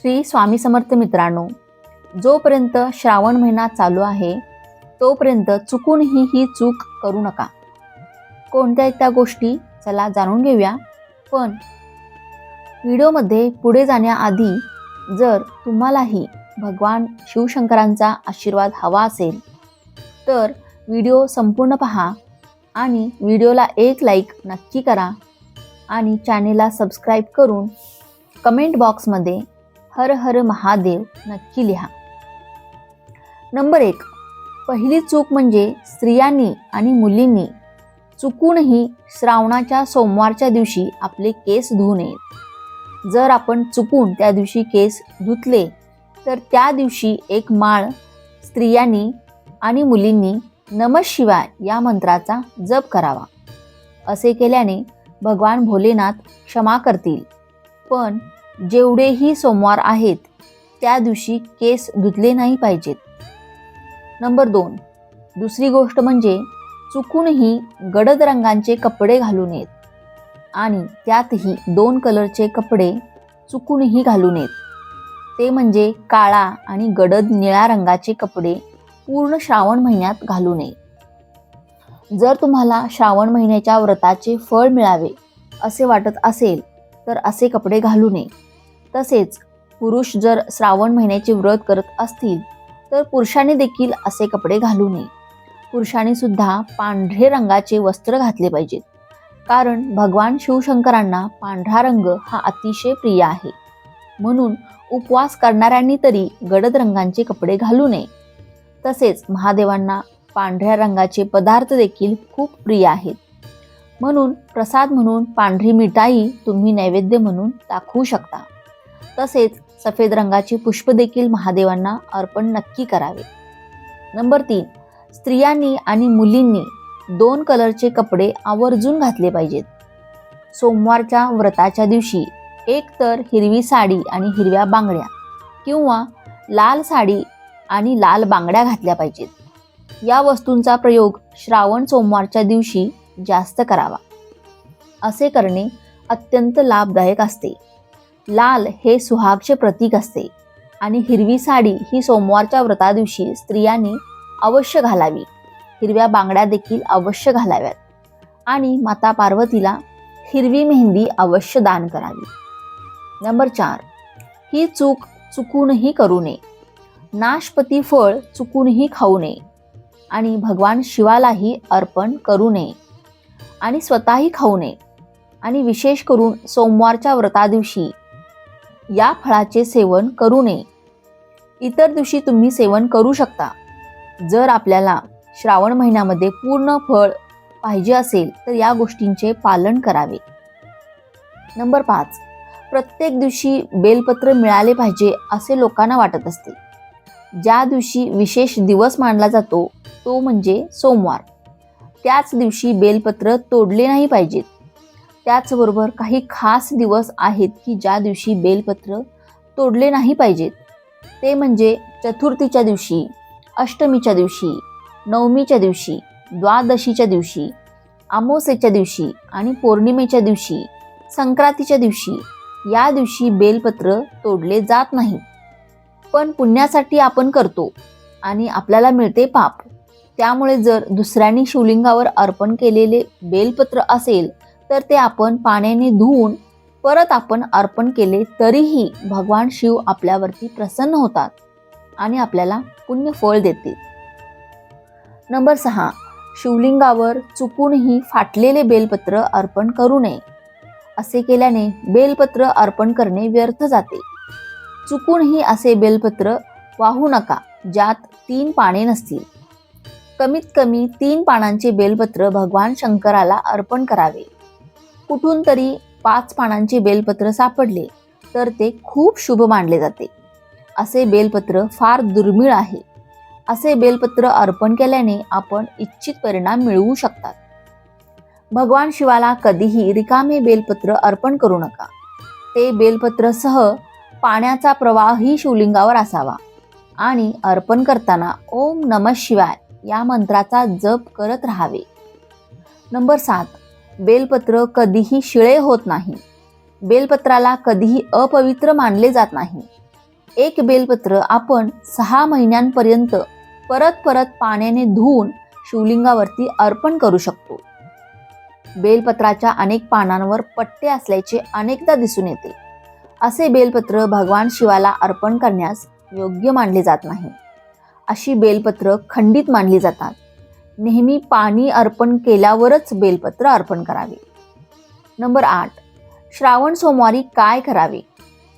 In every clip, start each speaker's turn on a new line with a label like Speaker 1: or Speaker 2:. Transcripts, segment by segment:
Speaker 1: श्री स्वामी समर्थ मित्रांनो जोपर्यंत श्रावण महिना चालू आहे तोपर्यंत चुकूनही ही चूक करू नका. कोणत्या त्या गोष्टी चला जाणून घेऊया पण व्हिडिओमध्ये पुढे जाण्याआधी जर तुम्हालाही भगवान शिवशंकरांचा आशीर्वाद हवा असेल तर व्हिडिओ संपूर्ण पहा आणि व्हिडिओला एक लाईक नक्की करा आणि चॅनेलला सबस्क्राईब करून कमेंट बॉक्समध्ये हर हर महादेव नक्की लिहा. नंबर एक पहिली चूक म्हणजे स्त्रियांनी आणि मुलींनी चुकूनही श्रावणाच्या सोमवारच्या दिवशी आपले केस धुवू नयेत. जर आपण चुकून त्या दिवशी केस धुतले तर त्या दिवशी एक माळ स्त्रियांनी आणि मुलींनी नमः शिवाय या मंत्राचा जप करावा. असे केल्याने भगवान भोलेनाथ क्षमा करतील. पण जेवढेही सोमवार आहेत त्या दिवशी केस धुतले नाही पाहिजेत. नंबर दोन. दुसरी गोष्ट म्हणजे चुकूनही गडद रंगांचे कपडे घालू नयेत आणि त्यातही दोन कलरचे कपडे चुकूनही घालू नयेत ते म्हणजे काळा आणि गडद निळ्या रंगाचे कपडे पूर्ण श्रावण महिन्यात घालू नये. जर तुम्हाला श्रावण महिन्याच्या व्रताचे फळ मिळावे असे वाटत असेल तर असे कपडे घालू नये. तसेच पुरुष जर श्रावण महिन्याचे व्रत करत असतील तर पुरुषांनी देखील असे कपडे घालू नये. पुरुषांनी सुद्धा पांढरे रंगाचे वस्त्र घातले पाहिजेत. कारण भगवान शिवशंकरांना पांढरा रंग हा अतिशय प्रिय आहे. म्हणून उपवास करणाऱ्यांनी तरी गडद रंगांचे कपडे घालू नये. तसेच महादेवांना पांढऱ्या रंगाचे पदार्थ देखील खूप प्रिय आहेत. म्हणून प्रसाद म्हणून पांढरी मिठाई तुम्ही नैवेद्य म्हणून दाखवू शकता. तसेच सफेद रंगाचे पुष्प देखील महादेवांना अर्पण नक्की करावे. नंबर तीन स्त्रियांनी आणि मुलींनी दोन कलरचे कपडे आवर्जून घातले पाहिजेत. सोमवारच्या व्रताच्या दिवशी एक तर हिरवी साडी आणि हिरव्या बांगड्या किंवा लाल साडी आणि लाल बांगड्या घातल्या पाहिजेत. या वस्तूंचा प्रयोग श्रावण सोमवारच्या दिवशी जास्त करावा. असे करणे अत्यंत लाभदायक असते. लाल हे सुहागचे प्रतीक असते. आणि हिरवी साडी ही सोमवारच्या व्रता दिवशी स्त्रियांनी अवश्य घालावी. हिरव्या बांगड्या देखील अवश्य घालाव्यात. आणि माता पार्वतीला हिरवी मेहंदी अवश्य दान करावी. नंबर चार. ही चूक चुकूनही करू नये. नाशपती फळ चुकूनही खाऊ नये. आणि भगवान शिवालाही अर्पण करू नये. आणि स्वतःही खाऊ नये. आणि विशेष करून सोमवारच्या व्रता दिवशी या फळाचे सेवन करू नये. इतर दिवशी तुम्ही सेवन करू शकता. जर आपल्याला श्रावण महिन्यामध्ये पूर्ण फळ पाहिजे असेल तर या गोष्टींचे पालन करावे. नंबर पाच. प्रत्येक दिवशी बेलपत्र मिळाले पाहिजे असे लोकांना वाटत असते. ज्या दिवशी विशेष दिवस मानला जातो तो म्हणजे सोमवार. त्याच दिवशी बेलपत्र तोडले नाही पाहिजेत. त्याचबरोबर काही खास दिवस आहेत की ज्या दिवशी बेलपत्र तोडले नाही पाहिजेत. ते म्हणजे चतुर्थीच्या दिवशी अष्टमीच्या दिवशी नवमीच्या दिवशी द्वादशीच्या दिवशी आमोसेच्या दिवशी आणि पौर्णिमेच्या दिवशी संक्रांतीच्या दिवशी या दिवशी बेलपत्र तोडले जात नाही. पण पुण्यासाठी आपण करतो आणि आपल्याला मिळते पाप. त्यामुळे जर दुसऱ्यांनी शिवलिंगावर अर्पण केलेले बेलपत्र असेल तर ते आपण पाण्याने धुवून परत आपण अर्पण केले तरीही भगवान शिव आपल्यावरती प्रसन्न होतात आणि आपल्याला पुण्य फळ देतील. नंबर सहा शिवलिंगावर चुकूनही फाटलेले बेलपत्र अर्पण करू नये. असे केल्याने बेलपत्र अर्पण करणे व्यर्थ जाते. चुकूनही असे बेलपत्र वाहू नका ज्यात तीन पाने नसतील. कमीत कमी तीन पानांचे बेलपत्र भगवान शंकराला अर्पण करावे. कुठून तरी पाच पानांचे बेलपत्र सापडले तर ते खूप शुभ मानले जाते. असे बेलपत्र फार दुर्मिळ आहे. असे बेलपत्र अर्पण केल्याने आपण इच्छित परिणाम मिळवू शकतात. भगवान शिवाला कधीही रिकामे बेलपत्र अर्पण करू नका. ते बेलपत्र सह पाण्याचा प्रवाहही शिवलिंगावर असावा. आणि अर्पण करताना ओम नम शिवाय या मंत्राचा जप करत राहावे. नंबर सात. बेलपत्र कधीही शिळे होत नाही. बेलपत्राला कधीही अपवित्र मानले जात नाही. एक बेलपत्र आपण सहा महिन्यांपर्यंत परत परत पाण्याने धुवून शिवलिंगावरती अर्पण करू शकतो. बेलपत्राच्या अनेक पानांवर पट्टे असल्याचे अनेकदा दिसून येते. असे बेलपत्र भगवान शिवाला अर्पण करण्यास योग्य मानले जात नाही. अशी बेलपत्र खंडित मानली जातात. नेहमी पाणी अर्पण केल्यावरच बेलपत्र अर्पण करावे. नंबर आठ श्रावण सोमवारी काय करावे?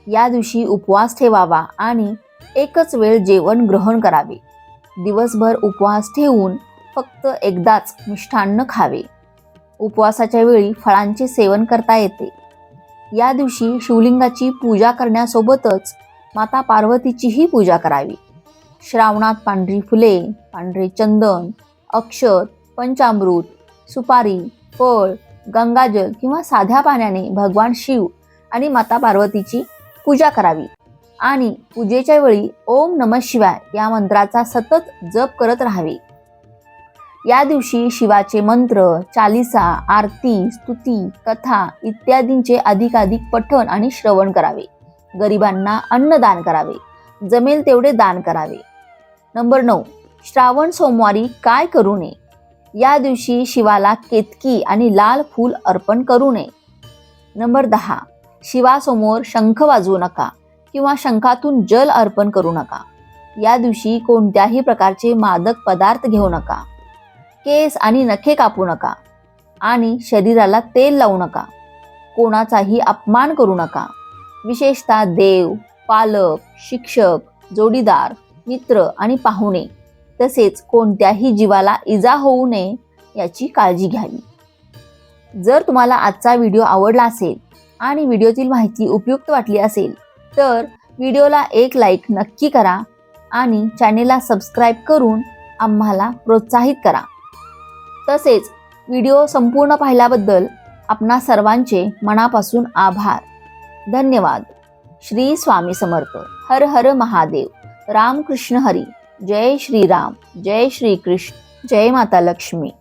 Speaker 1: या दिवशी उपवास ठेवावा आणि एकच वेळ जेवण ग्रहण करावे. दिवसभर उपवास ठेवून फक्त एकदाच मिष्ठान्न खावे. उपवासाच्या वेळी फळांचे सेवन करता येते. या दिवशी शिवलिंगाची पूजा करण्यासोबतच माता पार्वतीचीही पूजा करावी. श्रावणात पांढरी फुले पांढरे चंदन अक्षत पंचामृत सुपारी फळ गंगाजल किंवा साध्या पाण्याने भगवान शिव आणि माता पार्वतीची पूजा करावी. आणि पूजेच्या वेळी ओम नम शिवाय या मंत्राचा सतत जप करत राहावे. या दिवशी शिवाचे मंत्र चालिसा आरती स्तुती कथा इत्यादींचे अधिकाधिक पठण आणि श्रवण करावे. गरिबांना अन्नदान करावे. जमेल तेवढे दान करावे. नंबर नऊ. श्रावण सोमवारी काय करू नये? या दिवशी शिवाला केतकी आणि लाल फूल अर्पण करू नये. नंबर दहा. शिवासमोर शंख वाजवू नका किंवा शंखातून जल अर्पण करू नका. या दिवशी कोणत्याही प्रकारचे मादक पदार्थ घेऊ नका. केस आणि नखे कापू नका आणि शरीराला तेल लावू नका. कोणाचाही अपमान करू नका. विशेषतः देव पालक शिक्षक जोडीदार मित्र आणि पाहुणे तसेच कोणत्याही जीवाला इजा होऊ नये याची काळजी घ्यावी. जर तुम्हाला आजचा व्हिडिओ आवडला असेल आणि व्हिडिओतील माहिती उपयुक्त वाटली असेल तर व्हिडिओला एक लाईक नक्की करा आणि चॅनेलला सबस्क्राईब करून आम्हाला प्रोत्साहित करा. तसेच व्हिडिओ संपूर्ण पाहिल्याबद्दल आपणा सर्वांचे मनापासून आभार. धन्यवाद. श्री स्वामी समर्थ. हर हर महादेव. रामकृष्ण हरी. जय श्रीराम जय श्री कृष्ण जय माता लक्ष्मी.